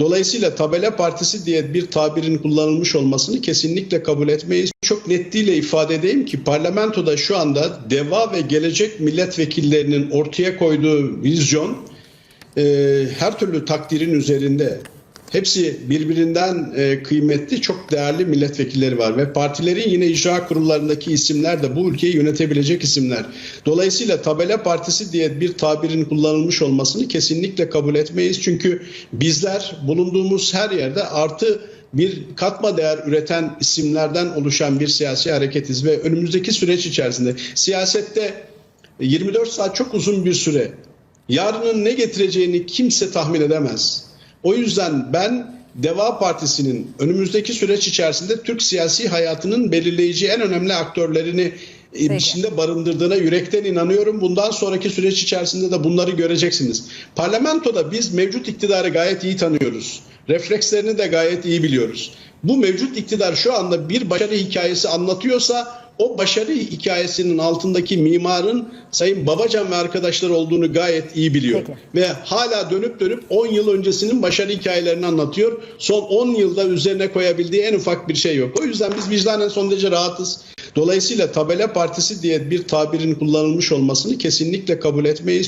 Dolayısıyla tabela partisi diye bir tabirin kullanılmış olmasını kesinlikle kabul etmeyiz. Çok netliğiyle ifade edeyim ki parlamentoda şu anda DEVA ve gelecek milletvekillerinin ortaya koyduğu vizyon e, her türlü takdirin üzerinde. Hepsi birbirinden e, kıymetli, çok değerli milletvekilleri var ve partilerin yine icra kurullarındaki isimler de bu ülkeyi yönetebilecek isimler. Dolayısıyla tabela partisi diye bir tabirin kullanılmış olmasını kesinlikle kabul etmeyiz. Çünkü bizler bulunduğumuz her yerde artı bir katma değer üreten isimlerden oluşan bir siyasi hareketiz ve önümüzdeki süreç içerisinde siyasette 24 saat çok uzun bir süre. Yarının ne getireceğini kimse tahmin edemez. O yüzden ben Deva Partisi'nin önümüzdeki süreç içerisinde Türk siyasi hayatının belirleyici en önemli aktörlerini e, Peki. içinde barındırdığına yürekten inanıyorum. Bundan sonraki süreç içerisinde de bunları göreceksiniz. Parlamentoda biz mevcut iktidarı gayet iyi tanıyoruz. Reflekslerini de gayet iyi biliyoruz. Bu mevcut iktidar şu anda bir başarı hikayesi anlatıyorsa o başarı hikayesinin altındaki mimarın Sayın Babacan ve arkadaşları olduğunu gayet iyi biliyor. Peki. Ve hala dönüp dönüp 10 yıl öncesinin başarı hikayelerini anlatıyor. Son 10 yılda üzerine koyabildiği en ufak bir şey yok. O yüzden biz vicdanen son derece rahatız. Dolayısıyla tabela partisi diye bir tabirin kullanılmış olmasını kesinlikle kabul etmeyiz.